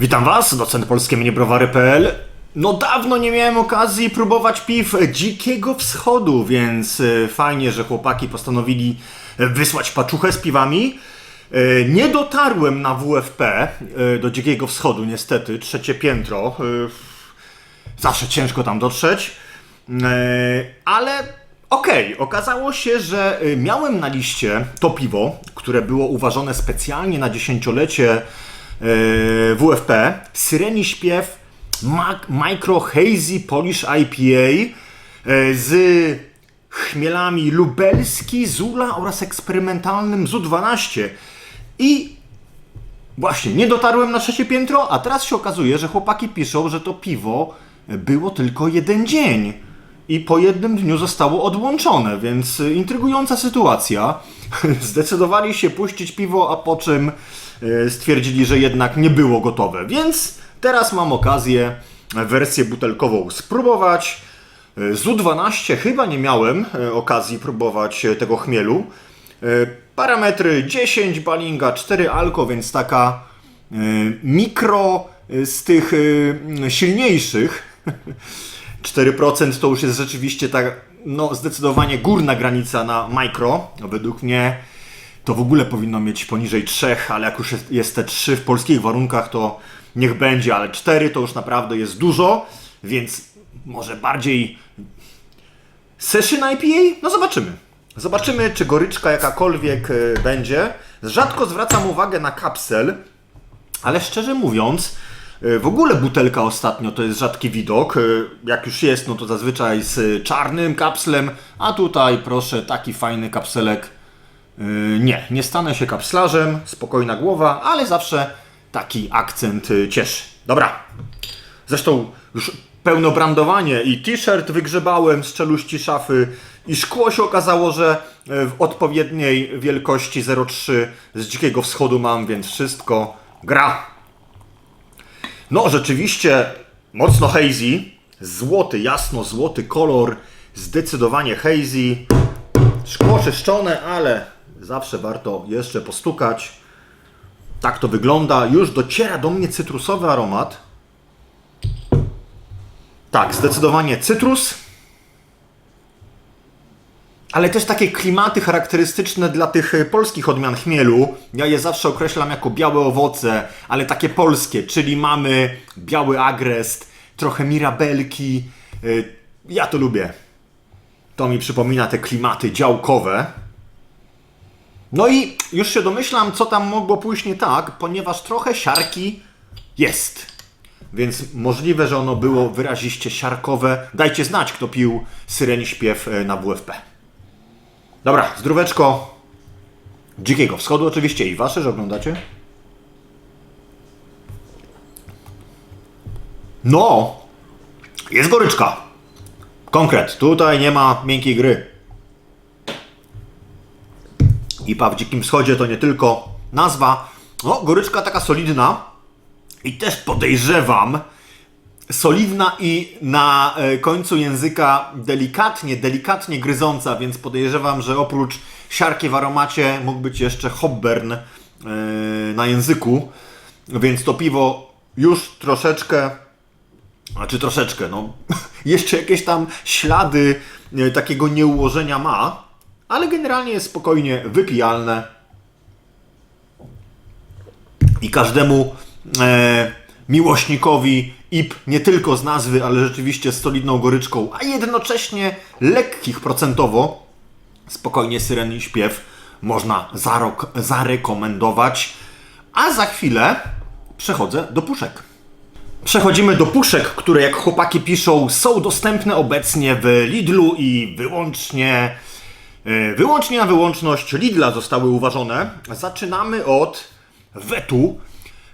Witam Was, docent polskie minibrowary.pl. No dawno nie miałem okazji próbować piw dzikiego wschodu, więc e, fajnie, że chłopaki postanowili wysłać paczuchę z piwami. E, Nie dotarłem na WFP e, do dzikiego wschodu, niestety, trzecie piętro. Zawsze ciężko tam dotrzeć. Ale okej, okazało się, że miałem na liście to piwo, które było uważane specjalnie na dziesięciolecie WFP. Syreni śpiew Micro Hazy Polish IPA e, z chmielami lubelski, Zula oraz eksperymentalnym ZU12. I Właśnie, nie dotarłem na trzecie piętro, a teraz się okazuje, że chłopaki piszą, że to piwo było tylko jeden dzień i po jednym dniu zostało odłączone, więc intrygująca sytuacja. Zdecydowali się puścić piwo, a po czym stwierdzili, że jednak nie było gotowe, więc teraz mam okazję wersję butelkową spróbować. Y, Z U12 chyba nie miałem y, okazji próbować tego chmielu. Parametry 10 balinga, 4 alko, więc taka mikro z tych silniejszych. 4% to już jest rzeczywiście tak, no zdecydowanie górna granica na mikro. Według mnie to w ogóle powinno mieć poniżej 3, ale jak już jest, jest te 3 w polskich warunkach, to niech będzie, ale 4 to już naprawdę jest dużo, więc może bardziej Session IPA? No zobaczymy. Zobaczymy, czy goryczka jakakolwiek y, będzie. Rzadko zwracam uwagę na kapsel, ale szczerze mówiąc, y, w ogóle butelka ostatnio to jest rzadki widok. Y, Jak już jest, no to zazwyczaj z czarnym kapslem, a tutaj proszę, taki fajny kapselek. Y, Nie, nie stanę się kapslarzem, spokojna głowa, ale zawsze taki akcent y, cieszy. Dobra, Zresztą już pełnobrandowanie i t-shirt wygrzebałem z czeluści szafy i szkło się okazało, że e, w odpowiedniej wielkości 0,3 z dzikiego wschodu mam, więc wszystko gra. No rzeczywiście mocno hazy, złoty, jasno złoty kolor, zdecydowanie hazy. Szkło czyszczone, ale zawsze warto jeszcze postukać. Tak to wygląda. Już dociera do mnie cytrusowy aromat. Tak, zdecydowanie cytrus. Ale też takie klimaty charakterystyczne dla tych e, polskich odmian chmielu. Ja je zawsze określam jako białe owoce, ale takie polskie, czyli mamy biały agrest, trochę mirabelki. E, Ja to lubię. To mi przypomina te klimaty działkowe. No i już się domyślam, co tam mogło pójść nie tak, ponieważ trochę siarki jest. Więc możliwe, że ono było wyraziście siarkowe. Dajcie znać, kto pił Syreni Śpiew e, na WFP. Dobra, zdróweczko. Dzikiego Wschodu oczywiście i wasze, że oglądacie. No, jest goryczka. Konkret, tutaj nie ma miękkiej gry. IPA w Dzikim Wschodzie to nie tylko nazwa. No, goryczka taka solidna. I też podejrzewam, solidna i na e, końcu języka delikatnie, delikatnie gryząca, więc podejrzewam, że oprócz siarki w aromacie mógł być jeszcze hobbern e, na języku. Więc to piwo już troszeczkę, znaczy troszeczkę, no jeszcze jakieś tam ślady e, takiego nieułożenia ma, ale generalnie jest spokojnie wypijalne i każdemu e, miłośnikowi IP nie tylko z nazwy, ale rzeczywiście z solidną goryczką, a jednocześnie lekkich procentowo, spokojnie Syren i śpiew można zarekomendować. A za chwilę przechodzę do puszek. Przechodzimy do puszek, które jak chłopaki piszą są dostępne obecnie w Lidlu i wyłącznie Wyłącznie na wyłączność Lidla zostały uważone. Zaczynamy od wetu.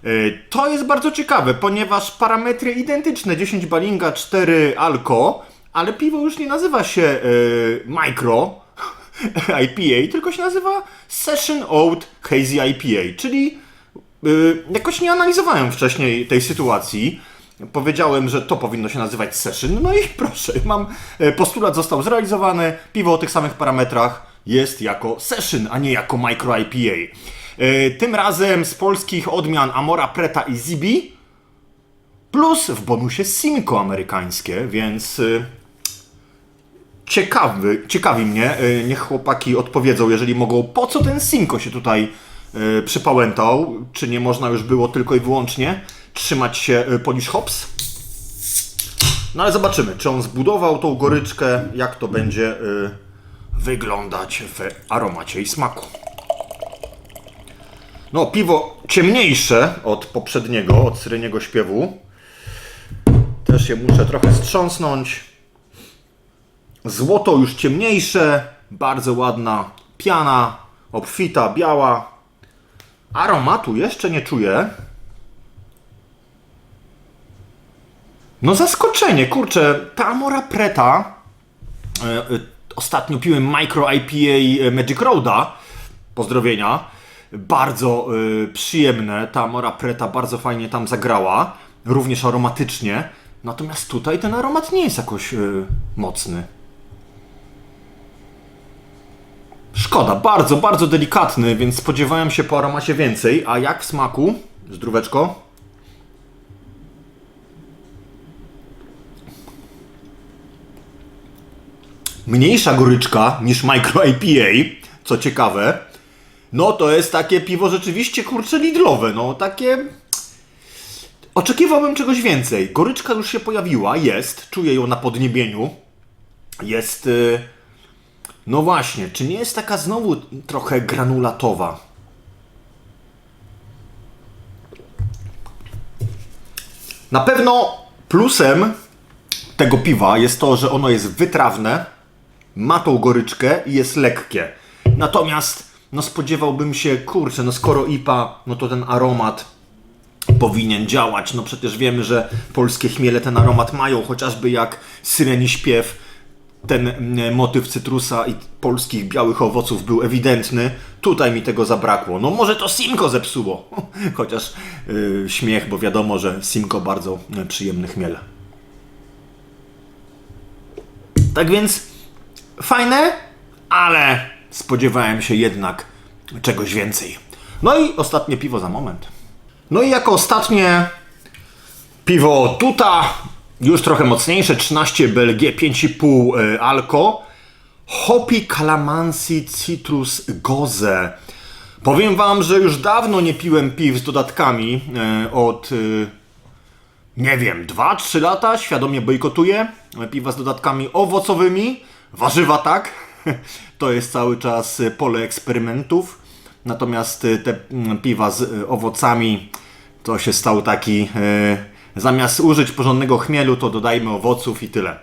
E, To jest bardzo ciekawe, ponieważ parametry identyczne 10 balinga, 4 alko, ale piwo już nie nazywa się e, micro IPA, tylko się nazywa Session Oat Hazy IPA, czyli jakoś nie analizowałem wcześniej tej sytuacji. Powiedziałem, że to powinno się nazywać session. No i proszę, mam e, postulat został zrealizowany. Piwo o tych samych parametrach jest jako session, a nie jako micro IPA. E, Tym razem z polskich odmian Amora Preta i Zibi plus w bonusie Simco amerykańskie, więc y, ciekawy, ciekawi mnie, niech chłopaki odpowiedzą, jeżeli mogą, po co ten Simco się tutaj przypałętał, czy nie można już było tylko i wyłącznie trzymać się y, Polish Hops? No ale zobaczymy, czy on zbudował tą goryczkę, jak to będzie y, wyglądać w aromacie i smaku. No, piwo ciemniejsze od poprzedniego, od Syreniego Śpiewu. Też je muszę trochę strząsnąć. Złoto już ciemniejsze, bardzo ładna piana, obfita, biała. Aromatu jeszcze nie czuję. No zaskoczenie, kurczę, ta Amora Preta, e, e, ostatnio piłem Micro IPA Magic Roada, pozdrowienia, bardzo e, przyjemne, ta Amora Preta bardzo fajnie tam zagrała, również aromatycznie, natomiast tutaj ten aromat nie jest jakoś e, mocny. Szkoda, bardzo, bardzo delikatny, więc spodziewałem się po aromacie więcej, a jak w smaku? Zdróweczko. Mniejsza goryczka niż Micro IPA, co ciekawe. No to jest takie piwo rzeczywiście kurcze lidlowe, no takie... Oczekiwałbym czegoś więcej. Goryczka już się pojawiła, jest, czuję ją na podniebieniu. Jest... y, No właśnie, czy nie jest taka znowu trochę granulatowa? Na pewno plusem tego piwa jest to, że ono jest wytrawne, ma tą goryczkę i jest lekkie. Natomiast no spodziewałbym się, kurczę, no skoro IPA, no to ten aromat powinien działać. No przecież wiemy, że polskie chmiele ten aromat mają, chociażby jak syreni śpiew. Ten mm, motyw cytrusa i polskich białych owoców był ewidentny. Tutaj mi tego zabrakło. No może to Simco zepsuło. Chociaż yy, śmiech, bo wiadomo, że Simco bardzo y, przyjemny chmiel. Tak więc fajne, ale spodziewałem się jednak czegoś więcej. No i ostatnie piwo za moment. No i jako ostatnie piwo Tuta, już trochę mocniejsze, 13 BLG, 5,5 y, alko. Hopi Calamansi Citrus Goze. Powiem wam, że już dawno nie piłem piw z dodatkami y, od y, nie wiem, 2-3 lata świadomie bojkotuję piwa z dodatkami owocowymi. Warzywa tak, to jest cały czas y, pole eksperymentów. Natomiast y, te mm, piwa z y, owocami to się stał taki. Zamiast użyć porządnego chmielu, to dodajmy owoców i tyle.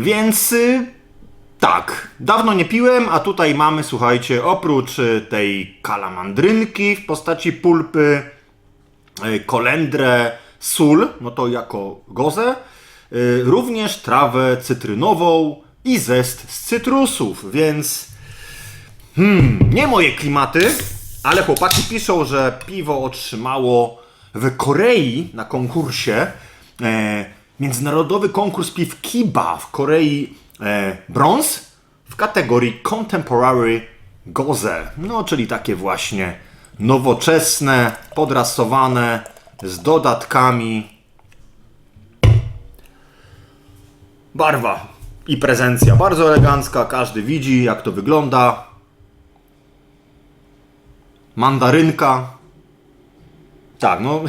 Więc tak, dawno nie piłem, a tutaj mamy, słuchajcie, oprócz tej kalamandrynki w postaci pulpy, kolendrę, sól, no to jako gozę, również trawę cytrynową i zest z cytrusów, więc hmm, nie moje klimaty, ale chłopaki piszą, że piwo otrzymało w Korei na konkursie e, międzynarodowy konkurs piw Kiba w Korei e, brąz w kategorii Contemporary Goze. No, czyli takie właśnie nowoczesne, podrasowane, z dodatkami. Barwa i prezencja bardzo elegancka, każdy widzi jak to wygląda. Mandarynka. Tak, no.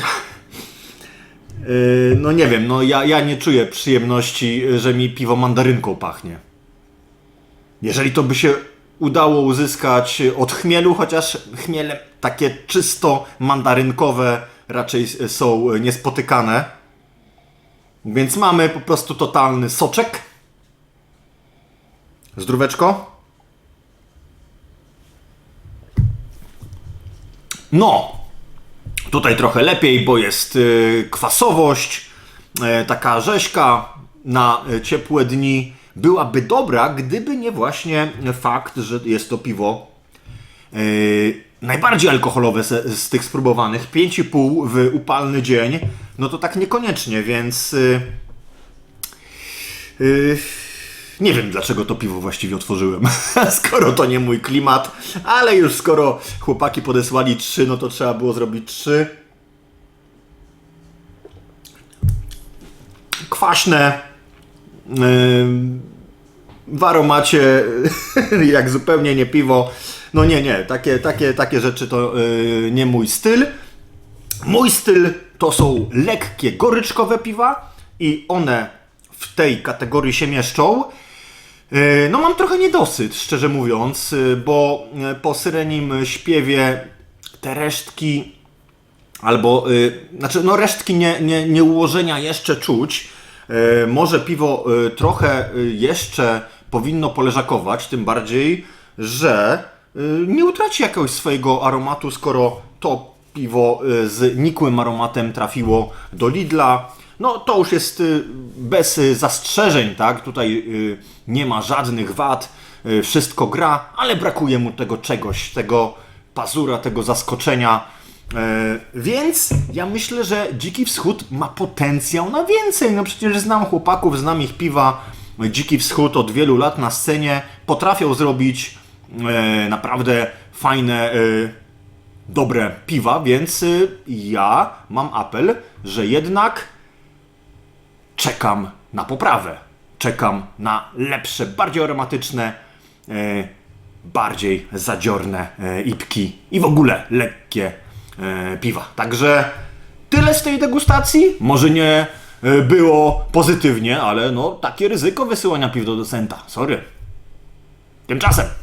Yy, no nie wiem, no ja, ja nie czuję przyjemności, że mi piwo mandarynką pachnie. Jeżeli to by się udało uzyskać od chmielu, chociaż chmiele takie czysto mandarynkowe raczej są niespotykane. Więc mamy po prostu totalny soczek. Zdróweczko. No, tutaj trochę lepiej, bo jest y, kwasowość, y, taka rzeźka na y, ciepłe dni. Byłaby dobra, gdyby nie właśnie fakt, że jest to piwo najbardziej alkoholowe z, z tych spróbowanych. 5,5 w upalny dzień. No to tak niekoniecznie, więc. y, y, nie wiem dlaczego to piwo właściwie otworzyłem, skoro to nie mój klimat, ale już skoro chłopaki podesłali trzy, no to trzeba było zrobić trzy. kwaśne. Yy, w aromacie jak zupełnie nie piwo. No nie, nie, takie, takie, takie rzeczy to yy, nie mój styl. Mój styl to są lekkie, goryczkowe piwa i one w tej kategorii się mieszczą. Yy, No mam trochę niedosyt, szczerze mówiąc, yy, bo yy, po syrenim śpiewie te resztki albo, znaczy no resztki nie, nie, nie ułożenia jeszcze czuć. Może piwo trochę jeszcze powinno poleżakować, tym bardziej, że nie utraci jakiegoś swojego aromatu, skoro to piwo yy, z nikłym aromatem trafiło do Lidla. No to już jest y, bez y, zastrzeżeń, tak? Tutaj y, nie ma żadnych wad, y, wszystko gra, ale brakuje mu tego czegoś, tego pazura, tego zaskoczenia. E, Więc ja myślę, że Dziki Wschód ma potencjał na więcej. No przecież znam chłopaków, znam ich piwa. Dziki Wschód od wielu lat na scenie potrafią zrobić e, naprawdę fajne, e, dobre piwa, więc y, ja mam apel, że jednak czekam na poprawę. Czekam na lepsze, bardziej aromatyczne, e, bardziej zadziorne e, ipki i w ogóle lekkie e, piwa. Także tyle z tej degustacji. Może nie było pozytywnie, ale no takie ryzyko wysyłania piw do docenta. Sorry. Tymczasem